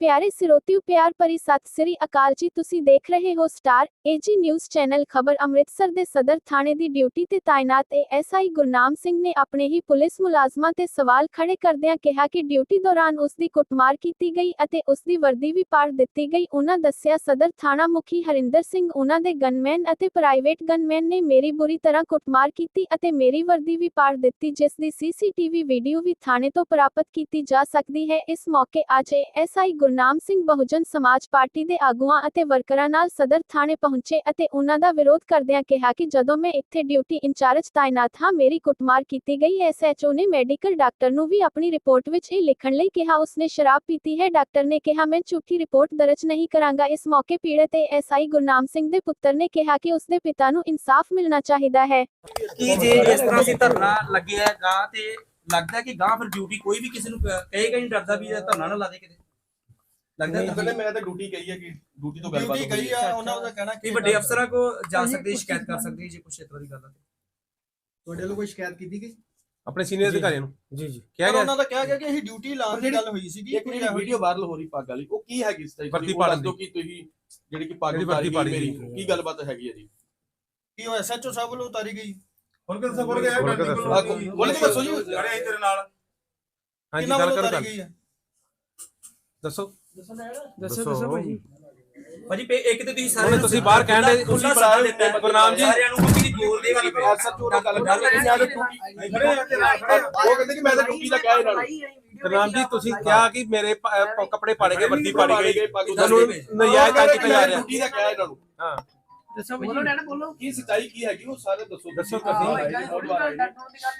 ਪਿਆਰੇ ਸਿਰੋਤਿਓ, ਪਿਆਰ ਭਰੀ ਸਤਿ ਸ੍ਰੀ ਅਕਾਲ ਜੀ। ਤੁਸੀਂ ਦੇਖ ਰਹੇ ਹੋ ਸਟਾਰ ਏਜੀ ਨਿਊਜ਼ ਚੈਨਲ ਖਬਰ ਅੰਮ੍ਰਿਤਸਰ ਦੇ ਸਦਰ ਥਾਣੇ ਦੀ ਡਿਊਟੀ ਤੇ ਤਾਇਨਾਤ ਏਐਸਆਈ ਗੁਰਨਾਮ ਸਿੰਘ ਨੇ ਆਪਣੇ ਹੀ ਪੁਲਿਸ ਮੁਲਾਜ਼ਮਾਂ ਤੇ ਸਵਾਲ ਖੜੇ ਕਰਦਿਆਂ ਕਿਹਾ ਕਿ ਡਿਊਟੀ ਦੌਰਾਨ ਉਸ ਦੀ ਕੁੱਟਮਾਰ ਕੀਤੀ ਗਈ ਅਤੇ ਉਸ ਦੀ ਵਰਦੀ ਵੀ ਪਾੜ ਦਿੱਤੀ ਗਈ। ਉਹਨਾਂ ਦੱਸਿਆ, ਸਦਰ ਥਾਣਾ ਮੁਖੀ ਹਰਿੰਦਰ ਸਿੰਘ, ਉਹਨਾਂ ਦੇ ਗਨਮੈਨ ਅਤੇ ਪ੍ਰਾਈਵੇਟ ਗਨਮੈਨ ਨੇ ਮੇਰੀ ਬੁਰੀ ਤਰ੍ਹਾਂ ਕੁੱਟਮਾਰ ਕੀਤੀ ਅਤੇ ਮੇਰੀ ਵਰਦੀ ਵੀ ਪਾੜ ਦਿੱਤੀ, ਜਿਸ ਦੀ ਸੀਸੀਟੀਵੀ ਵੀਡੀਓ ਵੀ ਥਾਣੇ ਤੋਂ ਪ੍ਰਾਪਤ ਕੀਤੀ ਜਾ ਸਕਦੀ ਹੈ। ਇਸ ਮੌਕੇ ਅੱਜ ਐਸਆਈ ਗੁਰਨਾਮ ਸਿੰਘ ਬਹੁਜਨ ਸਮਾਜ ਪਾਰਟੀ ਦੇ ਆਗੂਆਂ ਅਤੇ ਵਰਕਰਾਂ ਨਾਲ ਸਦਰ ਥਾਣੇ ਪਹੁੰਚੇ ਅਤੇ ਉਹਨਾਂ ਦਾ ਵਿਰੋਧ ਕਰਦਿਆਂ ਕਿਹਾ ਕਿ ਜਦੋਂ ਮੈਂ ਇੱਥੇ ਡਿਊਟੀ ਇੰਚਾਰਜ ਤਾਇਨਾਤ ਹਾਂ, ਮੇਰੀ ਕੁੱਟਮਾਰ ਕੀਤੀ ਗਈ। ਐਸਐਚਓ ਨੇ ਮੈਡੀਕਲ ਡਾਕਟਰ ਨੂੰ ਵੀ ਆਪਣੀ ਰਿਪੋਰਟ ਵਿੱਚ ਇਹ ਲਿਖਣ ਲਈ ਕਿਹਾ। ਉਸਨੇ ਸ਼ਰਾਬ ਪੀਤੀ ਹੈ। ਡਾਕਟਰ ਨੇ ਕਿਹਾ, ਮੈਂ ਝੂਠੀ ਰਿਪੋਰਟ ਦਰਜ ਨਹੀਂ ਕਰਾਂਗਾ। ਇਸ ਮੌਕੇ ਪੀੜਤ ਐਸਆਈ ਗੁਰਨਾਮ ਸਿੰਘ ਦੇ ਪੁੱਤਰ ਨੇ ਕਿਹਾ ਕਿ ਉਸਦੇ ਪਿਤਾ ਨੂੰ ਇਨਸਾਫ ਮਿਲਣਾ ਚਾਹੀਦਾ ਹੈ। ਕਿ ਜੇ ਇਸ ਤਰ੍ਹਾਂ ਸੀ ਧਰਨਾ ਲੱਗਿਆ ਗਾਂ ਤੇ ਲੱਗਦਾ ਕਿ ਗਾਂ ਫਿਰ ਡਿਊਟੀ ਕੋਈ ਵੀ ਕਿਸੇ ਨੂੰ ਕਹੇਗਾ ਨਹੀਂ, ਡਰਦਾ ਵੀ ਧਰਨਾ ਨਾ ਲਾ ਦੇ ਕਿਤੇ। ਲੱਗਦਾ ਨਹੀਂ ਤਾਂ ਪਹਿਲੇ ਮੈਂ ਤਾਂ ਡਿਊਟੀ ਕਹੀ ਹੈ ਕਿ ਡਿਊਟੀ ਤੋਂ ਗੱਲਬਾਤ ਡਿਊਟੀ ਹੋਈ ਗਈ ਹੈ। ਆ ਉਹਨਾਂ ਦਾ ਕਹਿਣਾ ਕਿ ਵੱਡੇ ਅਫਸਰਾਂ ਕੋ ਜਾ ਸਕਦੇ ਸ਼ਿਕਾਇਤ ਕਰ ਸਕਦੇ ਜੇ ਕੁਛ ਇਸ ਤਰ੍ਹਾਂ ਦੀ ਗੱਲ ਹੈ ਤੁਹਾਡੇ ਵੱਲੋਂ ਕੋਈ ਸ਼ਿਕਾਇਤ ਕੀਤੀ ਗਈ? ਆਪਣੇ ਸੀਨੀਅਰ ਅਧਿਕਾਰੀਆਂ ਨੂੰ। ਜੀ ਜੀ। ਕਿਹਾ ਗਿਆ ਉਹਨਾਂ ਦਾ ਕਿਹਾ ਗਿਆ ਕਿ ਅਸੀਂ ਡਿਊਟੀ ਲਾਉਣ ਦੀ ਗੱਲ ਹੋਈ ਸੀਗੀ ਇੱਕ ਜਿਹੜੀ ਵੀਡੀਓ ਵਾਇਰਲ ਹੋ ਰਹੀ ਪੱਗ ਵਾਲੀ ਉਹ ਕੀ ਹੈਗੀ ਇਸ ਤਰ੍ਹਾਂ ਦੀ? ਦੱਸ ਦਿਓ ਕਿ ਤੁਸੀਂ ਜਿਹੜੀ ਕਿ ਪੱਗ ਉਤਾਰੀ ਗਈ। ਮੇਰੀ ਕੀ ਗੱਲਬਾਤ ਹੈਗੀ ਹੈ ਜੀ? ਕੀ ਉਹ ਐਸਐਚਓ ਸਾਹਿਬ ਵੱਲੋਂ ਉਤਾਰੀ ਗਈ? ਹੋਰ ਕਿਹਦਾ ਸਫਰ ਗਿਆ? ਬੋਲ ਕੇ ਦੱਸੋ ਜੀ। ਲੜੇ ਤੇਰੇ ਨਾਲ। ਹਾਂਜੀ ਗੱਲ ਕਰੋ ਦੱਸੋ। ਦੱਸੋ ਦੱਸੋ ਭਾਜੀ। ਭਾਜੀ ਪੇ ਇੱਕ ਤੇ ਤੁਸੀਂ ਉਹਨੇ ਤੁਸੀਂ ਬਾਹਰ ਕਹਿਣ ਦੇ- ਤੁਸੀਂ ਬੁਲਾਇਆ ਦਿੱਤਾ ਗੁਰਨਾਮ ਜੀ। ਸਾਰਿਆਂ ਨੂੰ ਕਿਉਂਕਿ ਜ਼ੋਰ ਦੀ ਗੱਲ ਐਸਐਚਓ ਨਾਲ ਗੱਲ ਕਰ ਰਹੇ ਮੈਂ ਤਾਂ ਡਿਊਟੀ ਉਹ ਕਹਿੰਦੇ ਕਿ ਮੈਂ ਤਾਂ ਡਿਊਟੀ ਦਾ ਕਿਹਾ ਇਹਨਾਂ ਨੂੰ ਰਾਮ ਜੀ ਤੁਸੀਂ ਕਿਹਾ ਕਿ ਮੇਰੇ ਕੱਪੜੇ ਪਾੜੇ ਗਏ ਵਰਦੀ ਪਾੜੀ ਗਈ। ਤੁਹਾਨੂੰ। ਨਜਾਇਜ਼ ਤੰਗ ਕੀਤਾ ਜਾ ਰਿਹਾ। ਡਿਊਟੀ ਦਾ ਕਿਹਾ ਇਹਨਾਂ ਨੂੰ ਹਾਂ ਬੋਲੋ ਨਾ ਬੋਲੋ। ਕੀ ਸਚਾਈ ਕੀ ਹੈਗੀ? ਉਹ ਸਾਰੇ ਦੱਸੋ ਦੱਸੋ ਤੁਸੀਂ। ਤੁਸੀਂ।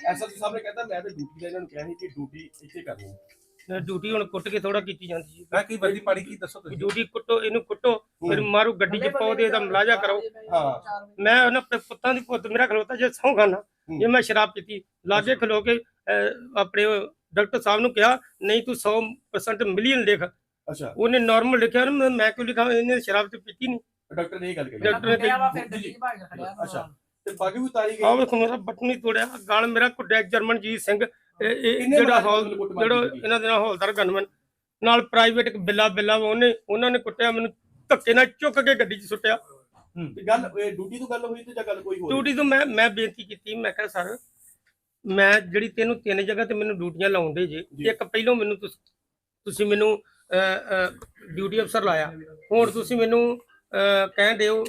ਐਸਐਚਓ ਸਾਹਿਬ ਨੇ ਕਹਿੰਦਾ ਮੈਂ ਤਾਂ ਡਿਊਟੀ ਦਾ ਇਹਨਾਂ ਨੂੰ ਕਿਹਾ ਸੀ ਕਿ ਡਿਊਟੀ ਇੱਥੇ ਕਰਨੀ ਹੈ। ਡਿਊਟੀ ਹੁਣ ਕੁੱਟ ਕੇ ਥੋੜਾ ਕੀਤੀ ਜਾਂਦੀ ਜੀ ਮੈਂ ਕੀ ਵਰਦੀ ਪਾੜੀ ਕੀ ਦੱਸੋ ਤੁਸੀਂ? ਡਿਊਟੀ ਕੁੱਟੋ ਇਹਨੂੰ ਕੁੱਟੋ ਫਿਰ ਮਾਰੂ ਗੱਡੀ 'ਚ ਪਾਓ ਤੇ ਇਹਦਾ ਮਲਾਜਾ ਕਰੋ। ਹਾਂ। ਮੈਂ ਉਹਨਾਂ ਆਪਣੇ ਪੁੱਤਾਂ ਦੀ ਪੁੱਤ ਮੇਰਾ ਖਲੋਤਾ ਜੇ ਸਹੁੰ ਖਾਨਾ ਜੇ ਮੈਂ ਸ਼ਰਾਬ ਪੀਤੀ ਲਾਗੇ ਖਲੋ ਕੇ ਅਹ, ਆਪਣੇ ਉਹ ਡਾਕਟਰ ਸਾਹਿਬ ਨੂੰ ਕਿਹਾ ਨਹੀਂ ਤੂੰ 100% ਮਿਲੀਅਨ ਲਿਖ। ਅੱਛਾ। ਉਹਨੇ ਨਾਰਮਲ ਲਿਖਿਆ ਨਾ ਮੈਂ- ਮੈਂ ਕਿਉਂ ਲਿਖਾਂ? ਇਹਨੇ ਸ਼ਰਾਬ ਤੇ ਪੀਤੀ ਨਹੀਂ ਡਾਕਟਰ ਨੇ ਇਹ ਗੱਲ ਕਹੀ। ਡਾਕਟਰ ਨੇ ਕਿਹਾ ਅੱਛਾ। ਤੇ ਪੱਗ ਵੀ ਉਤਾਰੀ ਆਹ ਗਈ ਵੇਖੋ ਮੇਰਾ ਬਟਨ ਹੀ ਤੋੜਿਆ ਗਾਲ ਮੇਰਾ ਕੁੱਟਿਆ ਜਰਮਨਜੀਤ ਸਿੰਘ। ਇਹ- ਜਿਹੜਾ ਹੌਲ ਜਿਹੜਾ? ਇਹਨਾਂ ਦੇ ਨਾਲ ਹੌਲਦਾਰ ਗਨਮਨ ਨਾਲ ਪ੍ਰਾਈਵੇਟ ਬਿੱਲਾ ਬਿੱਲਾ ਉਹਨੇ ਉਹਨਾਂ ਨੇ ਕੁੱਟਿਆ ਮੈਨੂੰ ਧੱਕੇ ਨਾਲ ਚੁੱਕ ਕੇ ਗੱਡੀ 'ਚ ਸੁੱਟਿਆ। ਤੇ ਗੱਲ ਇਹ ਡਿਊਟੀ ਤੋਂ ਗੱਲ ਹੋਈ ਤੇ ਜਾਂ ਗੱਲ ਕੋਈ ਹੋਰ? ਡਿਊਟੀ ਤੋਂ ਮੈਂ ਮੈਂ ਬੇਨਤੀ ਕੀਤੀ ਮੈਂ ਕਿਹਾ ਸਰ ਮੈਂ ਜਿਹੜੀ ਤੈਨੂੰ ਤਿੰਨ ਜਗ੍ਹਾ ਤੇ ਮੈਨੂੰ ਡਿਊਟੀਆਂ ਲਾਉਂਦੇ ਜੇ ਜੀ। ਇੱਕ ਪਹਿਲੋਂ ਮੈਨੂੰ ਤੁਸ- ਮੈਨੂੰ ਡਿਊਟੀ ਅਫਸਰ ਲਾਇਆ। ਹੁਣ ਤੁਸੀਂ ਮੈਨੂੰ ਕਹਿਣ ਦਿਓ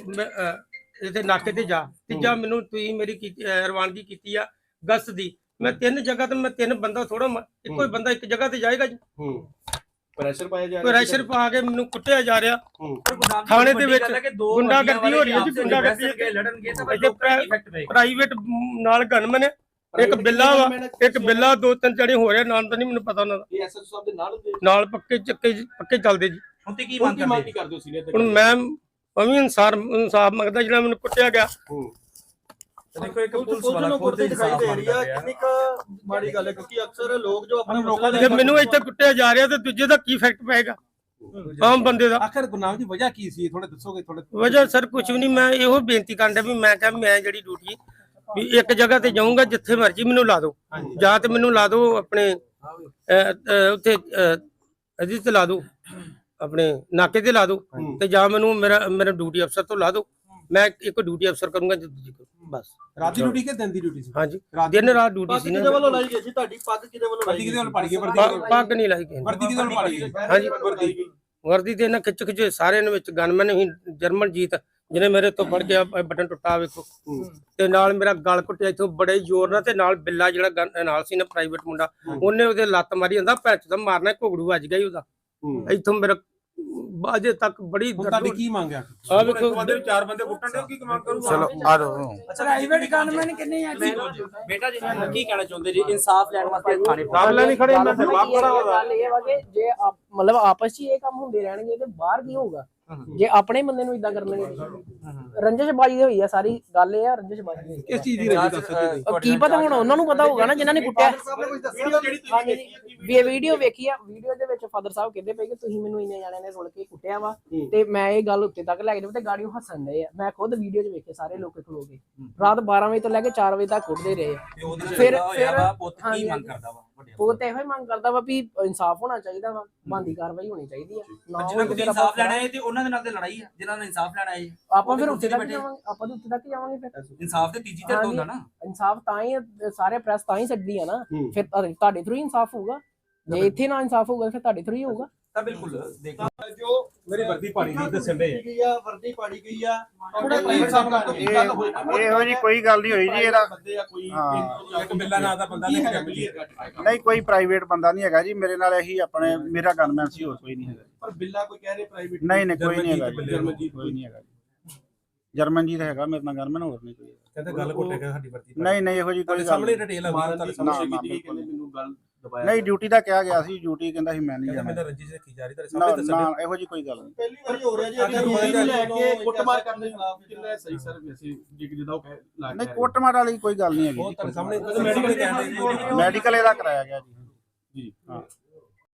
ਇੱਥੇ ਨਾਕੇ ਤੇ ਜਾ। ਤੀਜਾ ਮੈਨੂੰ ਤੁਸੀਂ ਮੇਰੀ ਰਵਾਨਗੀ ਕੀਤੀ ਆ ਗਸਤ ਦੀ। ਮੈਂ ਤਿੰਨ ਜਗ੍ਹਾ ਤੇ ਮੈਂ ਤਿੰਨ ਬੰਦਾ ਥੋੜਾ ਇੱਕੋ ਹੀ। ਬੰਦਾ ਇੱਕ ਜਗ੍ਹਾ ਤੇ ਜਾਏਗਾ ਜੀ। ਹੂੰ। ਪ੍ਰੈਸ਼ਰ ਪਾਇਆ ਜਾ ਪ੍ਰੈਸ਼ਰ ਪਾ ਕੇ ਮੈਨੂੰ ਕੁੱਟਿਆ ਜਾ ਰਿਹਾ। ਹੂੰ। ਥਾਣੇ ਦੇ ਵਿੱਚ ਗੁੰਡਾਗਰਦੀ ਹੋ ਰਹੀ ਹੈ ਜੀ, ਗੁੰਡਾਗਰਦੀ ਹੈ। ਕੇ ਲੜਨਗੇ ਤਾਂ ਪ੍ਰਾਈਵੇਟ ਨਾਲ ਗਨਮਨ ਹੈ। ਇੱਕ ਬਿੱਲਾ ਵਾ ਇੱਕ ਬਿੱਲਾ ਦੋ ਤਿੰਨ ਜਣੇ ਹੋ ਰਿਹਾ ਨਾਮ ਤਾਂ ਨਹੀਂ ਮੈਨੂੰ ਪਤਾ ਉਹਨਾਂ ਦਾ। ਇਹ ਐਸਐਸ ਸਾਹਿਬ ਦੇ ਨਾਲ ਪੱਕੇ ਚੱਕੇ ਪੱਕੇ ਚੱਲਦੇ ਜੀ। ਹੁਣ ਤੇ ਕੀ ਮੰਗ ਕਰਦੇ ਹੋ? ਸੀਨੀਅਰ ਹੁਣ ਮੈਂ ਮੈਂ ਵੀ ਇਨਸਾਫ ਮੰਗਦਾ ਜਿਹੜਾ ਮੈਨੂੰ ਕੁੱਟਿਆ ਗਿਆ। ਹੂੰ। ਦੇਖੋ ਇੱਕ ਪੁਲਿਸ ਨੂੰ ਕੁਰਤੇ ਦਿਖਾਈ ਦੇ ਰਹੀ ਆ ਕਿੰਨੀ ਕੁ ਮਾੜੀ ਗੱਲ ਹੈ ਕਿਉਂਕਿ ਅਕਸਰ ਲੋਕ ਜੋ ਆਪਣੇ ਲੋਕਾਂ ਜੇ ਮੈਨੂੰ ਇੱਥੇ ਕੁੱਟਿਆ ਜਾ ਰਿਹਾ ਤੇ ਦੂਜੇ ਦਾ ਕੀ ਇਫੈਕਟ ਪਏਗਾ? ਆਮ ਬੰਦੇ ਦਾ। ਆਖਰ ਗੁਰਨਾਮ ਜੀ ਵਜ੍ਹਾ ਕੀ ਸੀ? ਥੋੜੇ ਦੱਸੋਗੇ ਥੋੜੇ ਵਜ੍ਹਾ ਸਰ ਕੁਝ ਵੀ ਨਹੀਂ ਮੈਂ ਇਹੋ ਬੇਨਤੀ ਕਰਦਾ ਵੀ ਮੈਂ ਕਿਹਾ ਮੈਂ ਜਿਹੜੀ ਡਿਊਟੀ ਵੀ ਇੱਕ ਜਗ੍ਹਾ ਤੇ ਜਾਊਂਗਾ ਜਿੱਥੇ ਮਰਜ਼ੀ ਮੈਨੂੰ ਲਾ ਦਿਓ। ਹਾਂਜੀ। ਜਾਂ ਤੇ ਮੈਨੂੰ ਲਾ ਦਿਓ ਆਪਣੇ ਉੱਥੇ ਅਜੀ ਤੇ ਲਾ ਦਿਓ ਆਪਣੇ ਨਾਕੇ ਤੇ ਲਾ ਦਿਓ ਹੂੰ। ਤੇ ਜਾਂ ਮੈਨੂੰ ਮੇਰਾ ਮੇਰਾ ਡਿਊਟੀ ਅਫਸਰ ਤੋਂ ਲਾ ਦਿਓ। ਮੈਂ ਇੱਕ ਡਿਊਟੀ ਅਫਸਰ ਕਰੂੰਗਾ ਜੇ ਦੂਜੀ ਕਰੂੰ। ਬਸ। ਰਾਤ ਦੀ ਡਿਊਟੀ ਕਿ ਦਿਨ ਦੀ ਡਿਊਟੀ ਸੀ? ਹਾਂਜੀ। ਰਾਤ ਦਿਨ ਰਾਤ ਡਿਊਟੀ ਪੱਗ ਸੀ ਕਿਹਦੇ ਵੱਲੋਂ ਲਾਈ ਗਈ ਸੀ? ਤੁਹਾਡੀ ਪੱਗ ਕਿਹਦੇ ਵੱਲੋਂ ਲਾਈ ਵਰਦੀ ਕਿਹਦੇ ਵੱਲ ਪਾੜੀ ਗਈ? ਵਰਦੀ ਪੱਗ- ਪੱਗ ਨਹੀਂ ਲਾਈ ਗਈ। ਵਰਦੀ ਕਿਹਦੇ ਵੱਲ ਪਾੜੀ ਗਈ? ਹਾਂਜੀ। ਵਰਦੀ। ਗਈ ਵਰਦੀ ਤੇ ਇਹਨਾਂ ਖਿੱਚ ਖਿੱਚ ਸਾਰਿਆਂ ਨੇ ਵਿੱਚ ਗਨਮੈਨ ਹੀ ਜਰਮਨਜੀਤ ਜਿਹਨੇ ਮੇਰੇ ਤੋਂ ਫੜ ਕੇ ਆਹ ਬਟਨ ਟੁੱਟਾ ਵੇਖੋ। ਤੇ ਨਾਲ ਮੇਰਾ ਗਲ ਘੁੱਟਿਆ ਇਥੋਂ ਬੜੇ ਜ਼ੋਰ ਨਾਲ ਤੇ ਨਾਲ ਬਿੱਲਾ ਜਿਹੜਾ ਗਨ- ਨਾਲ ਸੀ ਨਾ ਪ੍ਰਾਈਵੇਟ ਮੁੰਡਾ ਉਹਨੇ ਉਹਦੇ ਲੱਤ ਮਾਰੀ ਜਾਂਦਾ ਪੈਚ ਦਾ ਮਾਰਨਾ ਘੁਗੜੂ ਵੱਜ ਗਿਆ ਹੀ ਉਹਦਾ। ਹੂੰ। ਇੱਥੋਂ ਮੇਰਾ ਅਜੇ ਤੱਕ ਬੜੀ ਹੁਣ ਤੁਹਾਡੀ ਕੀ ਮੰਗ ਆ ਆ ਵੇਖੋ ਚਾਰ ਬੰਦੇ ਕੁੱਟਣ ਦੇ ਕੀ ਮੰਗ ਕਰੂਗਾ? ਚਲੋ ਆ ਜਾਓ। ਪ੍ਰਾਈਵੇਟ ਗਨਮੈਨ ਕਿੰਨੇ ਆ ਬੇਟਾ ਜੀ ਕੀ ਕਹਿਣਾ ਚਾਹੁੰਦੇ ਜੀ? ਇਨਸਾਫ ਲੈਣ ਵਾਸਤੇ ਥਾਣੇ ਰਾਮਲਾ ਨਹੀਂ ਖੜੇ ਮੈਂ ਬਾਪ ਖੜਾ ਹੋਗਾ ਗੱਲ ਇਹ ਵਾ ਕਿ ਜੇ ਆਪ- ਮਤਲਬ ਆਪਸ 'ਚ ਹੀ ਇਹ ਕੰਮ ਹੁੰਦੇ ਰਹਿਣਗੇ ਤੇ ਬਾਹਰ ਕੀ ਹੋਊਗਾ? ਜੇ ਆਪਣੇ ਬੰਦੇ ਨੂੰ ਇਦਾਂ ਕਰਨਗੇ ਰੰਜਸ਼ਬਾਜੀ ਦੀ ਹੋਈ ਆ ਸਾਰੀ ਗੱਲ ਇਹ ਆ ਰੰਜਸ਼ਬਾਜੀ ਦੀ ਕਿਸ ਚੀਜ਼ ਦੀ ਰਜੀ ਦੱਸੋ ਉਹ ਕੀ ਪਤਾ ਹੁਣ ਉਹਨਾਂ ਨੂੰ ਪਤਾ ਹੋਊਗਾ ਨਾ ਜਿਨ੍ਹਾਂ ਨੇ ਕੁੱਟਿਆ। ਵੀ ਇਹ ਵੀਡੀਓ ਵੇਖੀ ਆ। ਵੀਡੀਓ ਦੇ ਵਿੱਚ ਫਾਦਰ ਸਾਹਿਬ ਕਹਿੰਦੇ ਪਏ ਕਿ ਤੁਸੀਂ ਮੈਨੂੰ ਇੰਨੇ ਜਾਣਿਆਂ ਨੇ ਸੁਣ ਕੇ ਕੁੱਟਿਆ ਵਾ। ਤੇ ਮੈਂ ਇਹ ਗੱਲ ਉੱਤੇ ਤੱਕ ਲੈ ਕੇ ਜਾਵਾਂ ਤੇ ਗਾੜੀਆਂ ਹੱਸਣ ਡਏ ਆ। ਮੈਂ ਖੁਦ ਵੀਡੀਓ 'ਚ ਵੇਖੇ ਸਾਰੇ ਲੋਕ ਖਲੋ ਰਾਤ 12 ਵਜੇ ਤੋਂ ਲੈ ਕੇ 4 ਵਜੇ ਤੱਕ ਕੁੱਟਦੇ ਰਹੇ ਫਿਰ- ਲੱਗਾ ਫਿਰ- ਪੁੱਤ ਕੀ ਮੰਗ ਕਰਦਾ ਵਾ? ਉਹ ਤੇ ਇਹੋ ਹੀ ਮੰਗ ਕਰਦਾ ਵਾ ਵੀ ਇਨਸਾਫ ਹੋਣਾ ਚਾਹੀਦਾ ਵਾ ਬੰਦੀ ਕਾਰਵਾਈ ਹੋਣੀ ਚਾਹੀਦੀ ਆ। ਨਾ ਜਿਨ੍ਹਾਂ ਹੋਵੇ ਕੋਲ ਤੇ ਇਨਸਾਫ ਲੈਣਾ ਹੈ ਤੇ ਉਹਨਾਂ ਦੇ ਨਾਲ ਤੇ ਲੜਾਈ ਹੈ ਜਿਨ੍ਹਾਂ ਨੇ ਇਨਸਾਫ ਲੈਣਾ ਹੈ ਆਪਾਂ ਫਿਰ ਤੇ ਤੱਕ ਬੈਠੇ। ਜਾਵਾਂਗੇ ਆਪਾਂ ਤਾਂ ਉੱਤੇ ਤੱਕ ਜਾਵਾਂਗੇ ਫਿਰ। ਇਨਸਾਫ ਤੇ ਤੀਜੀ ਧਿਰ ਤੋਂ ਹੁੰਦਾ ਨਾ। ਇਨਸਾਫ ਤਾਂ ਹੀ ਸਾਰੇ ਪ੍ਰੈਸ ਤਾਂ ਹੀ ਸਕਦੀ ਆ ਨਾ। ਫਿਰ ਤੁਹਾਡੇ- ਤੁਹਾਡੇ ਥਰੂ ਹੀ ਇਨਸਾਫ ਹੋਊਗਾ। ਜੇ ਇੱਥੇ ਨਾ ਇਨਸਾਫ ਹੋਊਗਾ ਫਿਰ ਤੁਹਾਡੇ ਥਰੂ ਹੀ ਹੋਊਗਾ। ਤਾਂ ਬਿਲਕੁਲ ਦੇਖੋ। ਜੋ ਮੇਰੀ ਵਰਦੀ ਪਾੜੀ ਗਈ ਦੱਸਣ ਦੇ। ਗਈ ਆ ਵਰਦੀ ਪਾੜੀ ਗਈ ਆ। ਥੋੜਾ ਪ੍ਰਾਈਵੇਟ ਸਾਹਿਬ ਨਾਲ ਕੋਈ ਗੱਲ ਹੋਈ ਇਹੋ ਜੀ ਕੋਈ ਗੱਲ ਨਹੀਂ ਹੋਈ ਜੀ ਇਹਦਾ ਬੰਦੇ ਆ ਕੋਈ। ਇੱਕ ਬਿੱਲਾ ਨਾਂ ਦਾ ਬੰਦਾ ਨਹੀਂ ਹੈਗਾ। ਨਹੀਂ ਕੋਈ ਪ੍ਰਾਈਵੇਟ ਬੰਦਾ ਨਹੀਂ ਹੈਗਾ ਜੀ ਮੇਰੇ ਨਾਲ ਇਹੀ ਆਪਣੇ ਮੇਰਾ ਗਨਮੈਨ ਸੀ ਹੋਰ ਕੋਈ ਨਹੀਂ ਹੈਗਾ। ਪਰ ਬਿੱਲਾ ਕੋਈ ਕਹਿ ਰਿਹਾ ਪ੍ਰਾਈਵੇਟ ਨਹੀਂ ਨਹੀਂ ਕੋਈ ਨਹੀਂ ਹੈਗਾ ਜੀ ਜਰਮਨਜੀਤ ਕੋਈ ਨਹੀਂ ਹੈਗਾ ਜੀ। ਜਰਮਨ ਜੀ ਦਾ ਹੈਗਾ ਮੇਰੇ ਨਾਲ ਗਨਮੈਨ ਹੋਰ ਨਹੀਂ ਕੋਈ। ਕਹਿੰਦੇ ਗੱਲ ਘੁੱਟੇਗਾ ਸਾਡੀ ਵਰਦੀ ਨਹੀਂ ਨਹੀਂ ਇਹੋ ਜੀ ਕੋਈ ਗੱਲ ਸਾਹਮਣੇ। ਡਿਟੇਲ ਆ ਮਾਰਨ ਦੀ ਸਾਹਮਣੇ ਕੀਤੀ ਬਿਲਕੁਲ ਕਹਿੰਦੇ ਮੈਨੂੰ ਗੱਲ ਦਬਾਇਆ ਨਹੀਂ ਡਿਊਟੀ ਦਾ ਕਿਹਾ ਗਿਆ ਸੀ ਡਿਊਟੀ ਕਹਿੰਦਾ ਸੀ ਮੈਂ ਨਹੀਂ ਕਹਿੰਦੇ ਜਾਣਾ। ਮੈਂ ਰੰਜਿਸ਼ ਰੱਖੀ ਜਾ ਰਹੀ ਨਾ ਸਾਹਮਣੇ ਦੱਸਣ ਨਾ ਇਹੋ ਜੀ ਕੋਈ ਗੱਲ ਨਹੀਂ। ਪਹਿਲੀ ਵਾਰੀ ਹੋ ਰਿਹਾ ਜੀ ਅਗਰ ਨੂੰ ਲੈ ਨੂੰ ਕੇ ਕੁੱਟਮਾਰ ਕਰਨ ਦੇ ਖਿਲਾਫ ਕਿੰਨਾ ਸਹੀ ਸਰ ਵੈਸੇ ਜਿ- ਜਿੱਦਾਂ ਉਹ ਲੱਗ ਨਹੀਂ ਕੋਟਮਾਰ ਵਾਲੀ ਕੋਈ ਗੱਲ ਨਹੀਂ ਹੈਗੀ। ਤੁਹਾਡੇ ਸਾਹਮਣੇ ਮੈਡੀਕਲ ਕਹਿੰਦੇ ਜੀ। ਮੈਡੀਕਲ ਇਹਦਾ ਕਰਾਇਆ ਗਿਆ ਜੀ। ਜੀ ਹਾਂ।